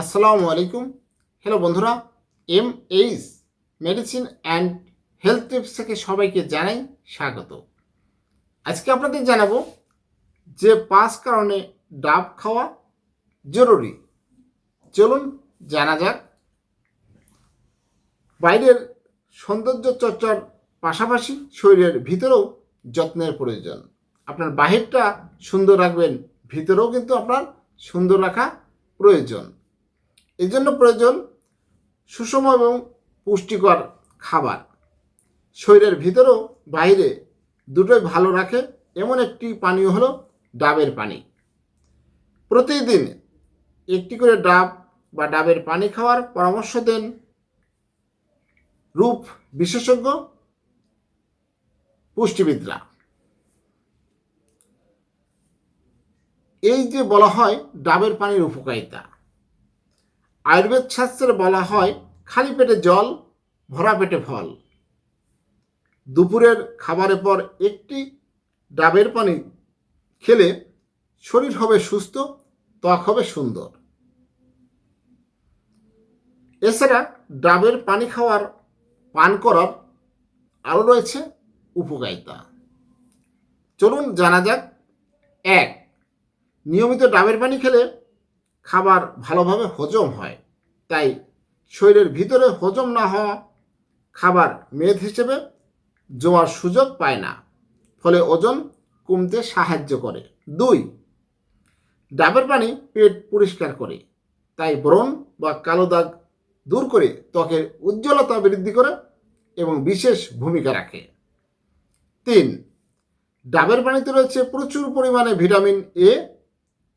আসসালামু আলাইকুম। হ্যালো বন্ধুরা। M H medicine and health tips থেকে সবাইকে জানাই স্বাগত। আজকে আপনাদের জানাব যে পাঁচ কারণে ডাব খাওয়া জরুরি। চলুন জানা যাক। বাইরের সৌন্দর্য চর্চার পাশাপাশি শরীরের ভিতরেও যত্নের প্রয়োজন। আপনার বাহিরটা সুন্দর রাখবেন, ভিতরেও কিন্তু আপনার সুন্দর রাখা প্রয়োজন। এই জন্য প্রয়োজন সুষম এবং পুষ্টিকর খাবার। শরীরের ভিতরেও বাইরে দুটোই ভালো রাখে। এমন একটি পানীয় হলো ডাবের পানি। প্রতিদিন একটি করে ডাব বা ডাবের পানি খাওয়ার পরামর্শ দেন রূপ বিশেষজ্ঞ পুষ্টিবিদরা। এই যে বলা হয় ডাবের পানির উপকারিতা আয়ুর্বেদ শাস্ত্রে বলা হয়, খালি পেটে জল, ভরা পেটে ফল। দুপুরের খাবারের পর একটি ডাবের পানি খেলে শরীর হবে সুস্থ, ত্বক হবে সুন্দর। এছাড়া ডাবের পানি খাওয়ার, পান করার আরও রয়েছে উপকারিতা। চলুন জানা যাক, এক, নিয়মিত ডাবের পানি খেলে খাবার ভালোভাবে হজম হয়। তাই শরীরের ভিতরে হজম না হওয়া খাবার মেদ হিসেবে জমার সুযোগ পায় না। ফলে ওজন কমতে সাহায্য করে। দুই, ডাবের পানি পেট পরিষ্কার করে। তাই ব্রণ বা কালো দাগ দূর করে ত্বকের উজ্জ্বলতা বৃদ্ধি করে এবং বিশেষ ভূমিকা রাখে। তিন, ডাবের পানিতে রয়েছে প্রচুর পরিমাণে ভিটামিন এ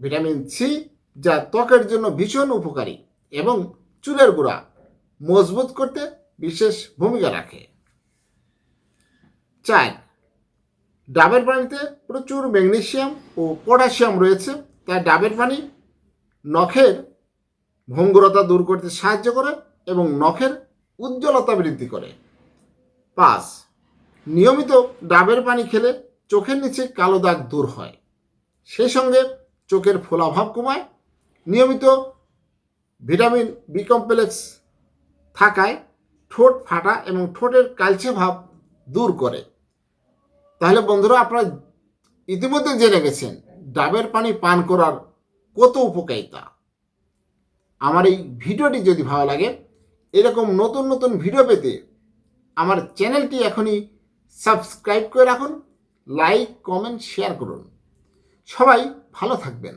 ভিটামিন সি যা ত্বকের জন্য ভীষণ উপকারী এবং চুলের গোড়া মজবুত করতে বিশেষ ভূমিকা রাখে। চার, ডাবের পানিতে প্রচুর ম্যাগনেশিয়াম ও পটাশিয়াম রয়েছে। তাই ডাবের পানি নখের ভঙ্গুরতা দূর করতে সাহায্য করে এবং নখের উজ্জ্বলতা বৃদ্ধি করে। পাঁচ, নিয়মিত ডাবের পানি খেলে চোখের নিচে কালো দাগ দূর হয়। সেই সঙ্গে চোখের ফোলাভাব কমায় নিয়মিত ভিটামিন বি কমপ্লেক্স থাকায় ঠোঁট ফাটা এবং ঠোঁটের কালচে ভাব দূর করে। তাহলে বন্ধুরা আপনারা ইতিমধ্যে জেনে গেছেন, ডাবের পানি পান করার কত উপকারিতা। আমার এই ভিডিওটি যদি ভালো লাগে, এরকম নতুন নতুন ভিডিও পেতে আমার চ্যানেলটি এখনই সাবস্ক্রাইব করে রাখুন, লাইক, কমেন্ট, শেয়ার করুন। সবাই ভালো থাকবেন।